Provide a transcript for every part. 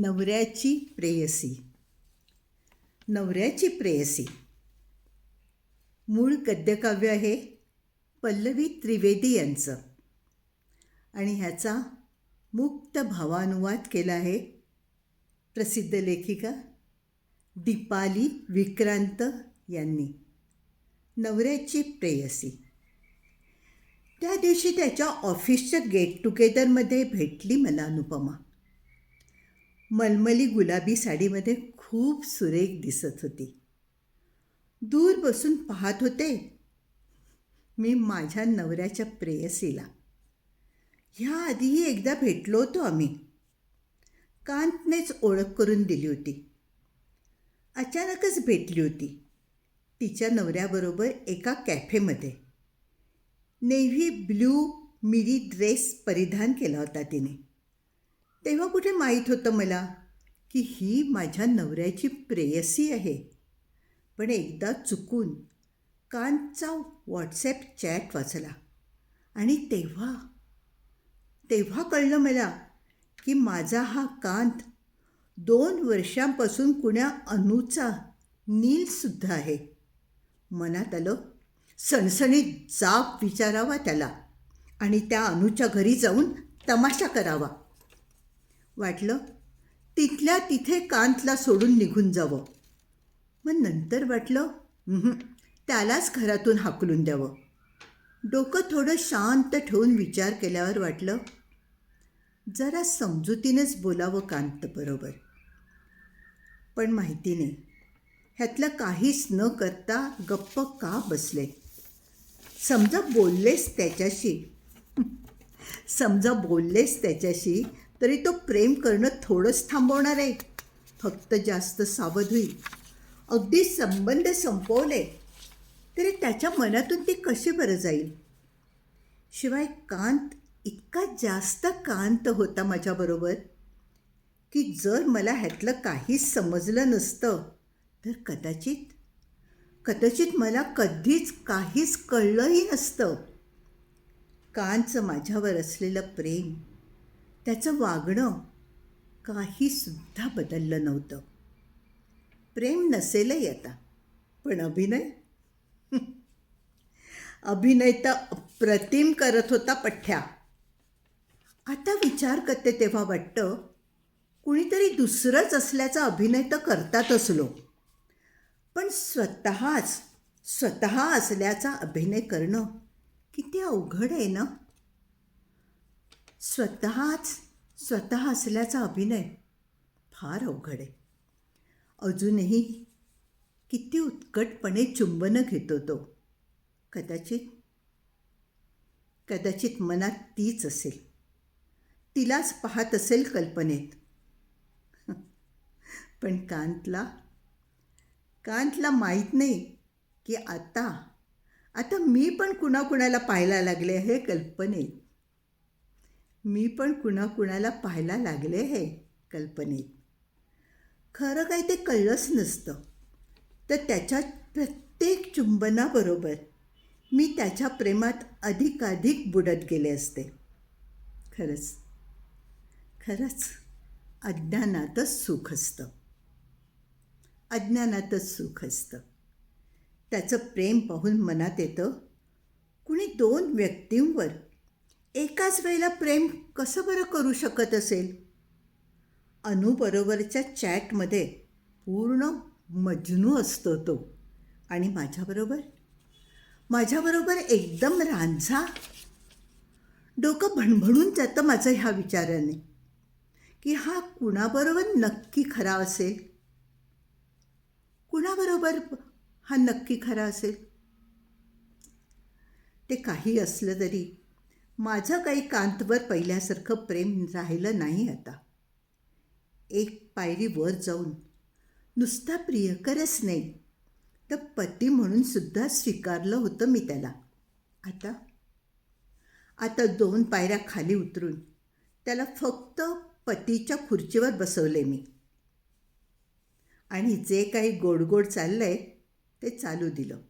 नवऱ्याची प्रेयसी. नवऱ्याची प्रेयसी. मूळ गद्यकाव्य आहे पल्लवी त्रिवेदी यांचं. आणि ह्याचा मुक्त भावानुवाद केला आहे प्रसिद्ध लेखिका दीपाली विक्रांत यांनी. नवऱ्याची प्रेयसी. त्या दिवशी त्याच्या ऑफिसच्या गेट टुगेदरमध्ये भेटली मला अनुपमा. मलमली गुलाबी साडीमध्ये खूप सुरेख दिसत होती. दूर बसून पाहत होते. मी माझ्या नवऱ्याच्या प्रेयसीला. ह्या आधीही एकदा भेटलो होतो आम्ही. कांतनेच ओळख करून दिली होती. अचानकच भेटली होती. तिच्या नवऱ्याबरोबर एका कॅफेमध्ये. नेव्ही ब्ल्यू मिरी ड्रेस परिधान केला होता तिने. तेव्हा कुठे माहीत होतं मला की ही माझ्या नवऱ्याची प्रेयसी आहे? पण एकदा चुकून कांतचा व्हॉट्सॲप चॅट वाचला आणि तेव्हा तेव्हा कळलं मला की माझा हा कांत दोन वर्षांपासून कुण्या अनुचा नीलसुद्धा आहे. मनात आलं सणसणीत जाप विचारावा त्याला आणि त्या अनुच्या घरी जाऊन तमाशा करावा. वाटलं? तिथल्या तिथे कांतला सोडून निघून जावं. मग नंतर वाटलं त्यालाच घरातून हाकलून द्यावं. डोकं थोडं शांत ठेवून विचार केल्यावर वाटलं जरा समजुतीनेच बोलावं कांत बरोबर. पण माहिती नाही ह्यातलं काहीच न करता गप्प का बसले? समजा बोललेस त्याच्याशी समजा बोललेस त्याच्याशी तरी तो प्रेम करणं थोडंच थांबवणार आहे. फक्त जास्त सावध होईल. अगदी संबंध संपवले तरी त्याच्या मनातून ती कशी बरं जाईल? शिवाय कांत इतका जास्त कांत होता माझ्याबरोबर की जर मला ह्यातलं काहीच समजलं नसतं तर कदाचित कदाचित मला कधीच काहीच कळलंही नसतं. कांचं माझ्यावर असलेलं प्रेम त्याचं वागणं काहीसुद्धा बदललं नव्हतं. प्रेम नसेलही आता पण अभिनय? अभिनय तर अप्रतिम करत होता पठ्ठ्या. आता विचार करते तेव्हा वाटतं कुणीतरी दुसरंच असल्याचा अभिनय तर करतात असलो पण स्वतःच स्वतः असल्याचा अभिनय करणं किती अवघड आहे ना? स्वतःच स्वतः असल्याचा अभिनय फार अवघड आहे. अजूनही किती उत्कटपणे चुंबनं घेतो तो. कदाचित कदाचित मनात तीच असेल. तिलाच पाहत असेल कल्पनेत. पण कांतला कांतला माहीत नाही की आता आता मी पण कुणाकुणाला पाहायला लागले हे कल्पनेत. मी पण कुणाकुणाला पाहायला लागले हे कल्पनेत. खरं काय ते कळलंच नसतं. तर त्याच्या प्रत्येक चुंबनाबरोबर मी त्याच्या प्रेमात अधिकाधिक बुडत गेले असते. खरंच खरंच अज्ञानातच सुख असतं. अज्ञानातच सुख असतं. त्याचं प्रेम पाहून मनात येतं कुणी दोन व्यक्तींवर एकाच वेळेला प्रेम कसं बरं करू शकत असेल? अनुबरोबरच्या चॅटमध्ये पूर्ण मजनू असतो तो. आणि माझ्याबरोबर माझ्याबरोबर एकदम रांझा? डोकं भणभणून जातं माझं ह्या विचाराने. की हा कुणाबरोबर नक्की खरा असेल? कुणाबरोबर हा नक्की खरा असेल? ते काही असलं तरी माझं काही कांतवर पहिल्यासारखं प्रेम राहिलं नाही आता. एक पायरी वर जाऊन नुसता प्रियकरच नाही. तर पती म्हणून सुद्धा स्वीकारलं होतं मी त्याला. आता? आता दोन पायऱ्या खाली उतरून त्याला फक्त पतीच्या खुर्चीवर बसवले मी. आणि जे काही गोड गोड चाललं आहे ते चालू दिलं.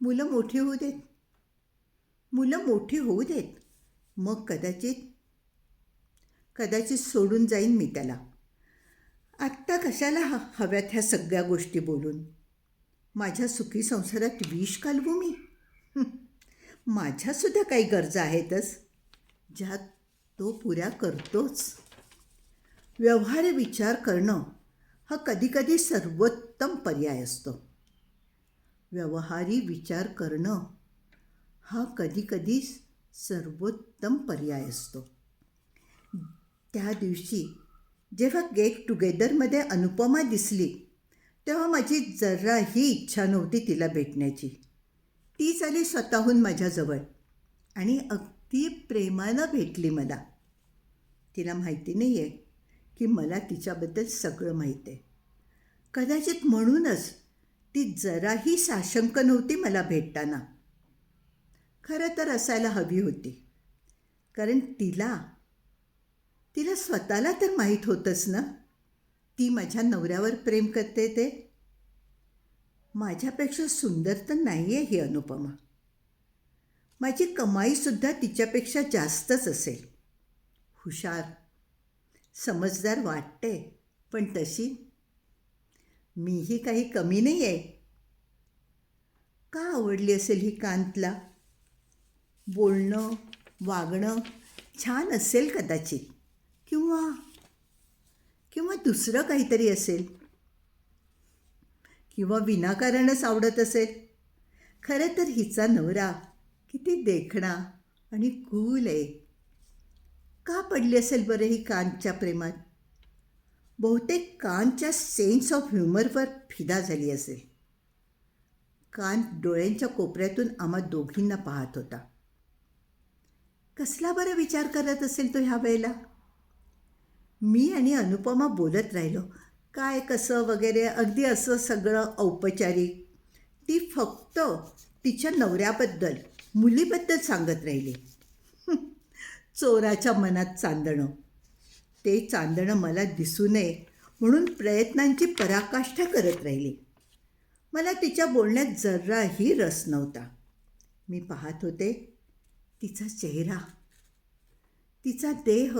मुलं मोठी होऊ देत. मुलं मोठी होऊ देत. मग कदाचित कदाचित सोडून जाईन मी त्याला. आत्ता कशाला ह हव्यात ह्या सगळ्या गोष्टी बोलून? माझ्या सुखी संसारात विष घालवू मी? माझ्यासुद्धा काही गरजा आहेतच ज्या तो पुऱ्या करतोच. व्यवहार विचार करणं हा कधीकधी सर्वोत्तम पर्याय असतो. व्यवहारी विचार करणं हा कधीकधी सर्वोत्तम पर्याय असतो. त्या दिवशी जेव्हा गेट टुगेदरमध्ये अनुपमा दिसली तेव्हा माझी जराही इच्छा नव्हती तिला भेटण्याची. ती आली स्वतःहून माझ्याजवळ आणि अगदी प्रेमानं भेटली मला. तिला माहिती नाही आहे की मला तिच्याबद्दल सगळं माहीत आहे. कदाचित म्हणूनच ती जराही साशंक नव्हती मला भेटताना. खरं तर असायला हवी होती. कारण तिला तिला स्वतःला तर माहीत होतंच ना. ती माझ्या नवऱ्यावर प्रेम करते ते. माझ्यापेक्षा सुंदर तर नाही आहे ही अनुपमा. माझी कमाईसुद्धा तिच्यापेक्षा जास्तच असेल. हुशार समजदार वाटते पण तशी मीही काही कमी नाही आहे का आवडली असेल ही कांतला? बोलणं वागणं छान असेल कदाचित. किंवा किंवा दुसरं काहीतरी असेल. किंवा विनाकारणच आवडत असेल. खरं तर हिचा नवरा किती देखणा आणि कूल आहे. का पडली असेल बरं ही कानच्या प्रेमात? बहुतेक कानच्या सेन्स ऑफ ह्युमरवर फिदा झाली असेल. कान डोळ्यांच्या कोपऱ्यातून आम्हा दोघींना पाहत होता. कसला बरं विचार करत असेल तो ह्या वेळेला? मी आणि अनुपमा बोलत राहिलो. काय कसं वगैरे अगदी असं सगळं औपचारिक. ती फक्त तिच्या नवऱ्याबद्दल मुलीबद्दल सांगत राहिली. चोराच्या मनात चांदणं. ते चांदणं मला दिसू नये म्हणून प्रयत्नांची पराकाष्ठा करत राहिली. मला तिच्या बोलण्यात जराही रस नव्हता. मी पाहत होते तिचा चेहरा तिचा देह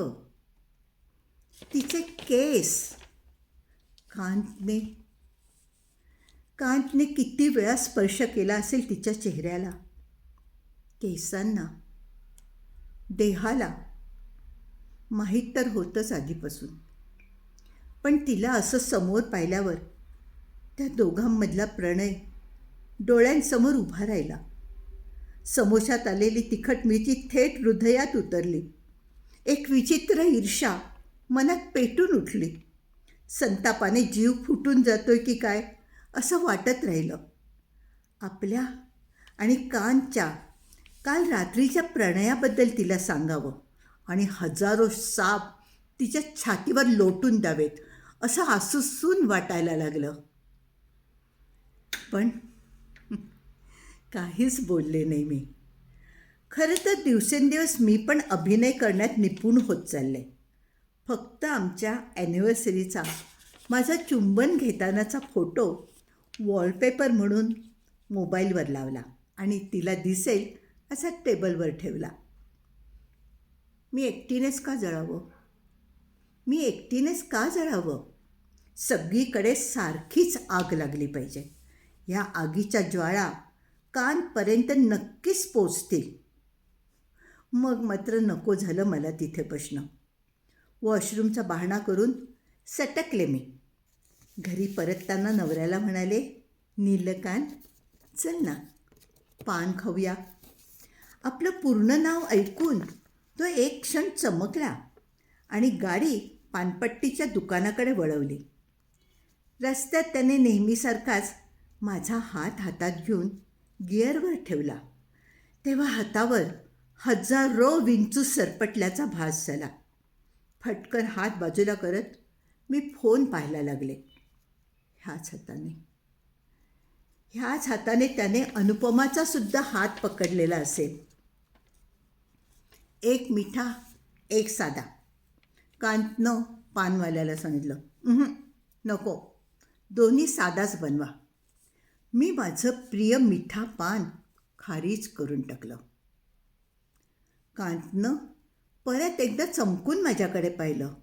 तिचे केस. कांतने कांतने किती वेळा स्पर्श केला असेल तिच्या चेहऱ्याला? केसांना देहाला. माहीत तर होतंच आधीपासून. पण तिला असं समोर पाहिल्यावर त्या दोघांमधला प्रणय डोळ्यांसमोर उभा राहिला. समोशात आलेली तिखट मिरची थेट हृदयात उतरली. एक विचित्र ईर्षा मनात पेटून उठली. संतापाने जीव फुटून जातोय की काय असं वाटत राहिलं. आपल्या आणि कानच्या काल रात्रीच्या प्रणयाबद्दल तिला सांगावं आणि हजारो साप तिच्या छातीवर लोटून द्यावेत असं आसुसून वाटायला लागलं. पण काहीच बोलले नाही मी. खरं तर दिवसेंदिवस मी पण अभिनय करण्यात निपुण होत चालले. फक्त आमच्या ॲनिव्हर्सरीचा माझा चुंबन घेतानाचा फोटो वॉलपेपर म्हणून मोबाईलवर लावला आणि तिला दिसेल असा टेबलवर ठेवला. मी एकटीनेच का जळावं? मी एकटीनेच का जळावं? सगळीकडे सारखीच आग लागली पाहिजे. ह्या आगीच्या ज्वाळा कानपर्यंत नक्कीच पोचतील. मग मात्र नको झालं मला तिथे बसणं. वॉशरूमचा बहाणा करून सटकले मी. घरी परतताना नवऱ्याला म्हणाले नीलकांत चल ना पान खाऊया. आपलं पूर्ण नाव ऐकून तो एक क्षण चमकला आणि गाडी पानपट्टीच्या दुकानाकडे वळवली. रस्त्यात त्याने नेहमीसारखाच माझा हात हातात घेऊन गिअरवर ठेवला. तेव्हा हातावर हजारो विंचू सरपटल्याचा भास झाला. फटकन हात बाजूला करत मी फोन पाहायला लागले. ह्याच हाताने. ह्याच हाताने त्याने अनुपमाचा सुद्धा हात पकडलेला असेल. एक मिठा एक साधा. कांतनं पानवाल्याला सांगितलं नको. दोन्ही साधाच बनवा. मी माझं प्रिय मिठा पान खारीज करून टाकलं. कांतनं परत एकदा चमकून माझ्याकडे पाहिलं.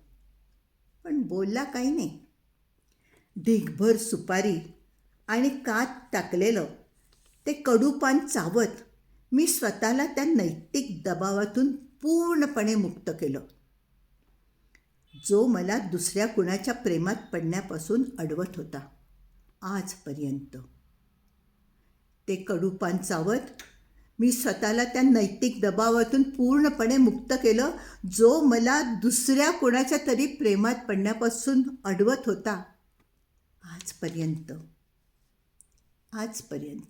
पण बोलला काही नाही. ढिगभर सुपारी आणि कात टाकलेलं ते कडूपान चावत मी स्वतःला त्या नैतिक दबावातून पूर्णपणे मुक्त केलं. जो मला दुसऱ्या कुणाच्या प्रेमात पडण्यापासून अडवत होता. आजपर्यंत. ते कडूपान चावत मी स्वतःला त्या नैतिक दबावातून पूर्णपणे मुक्त केलं जो मला दुसऱ्या कोणाच्या तरी प्रेमात पडण्यापासून अडवत होता. आजपर्यंत. आजपर्यंत.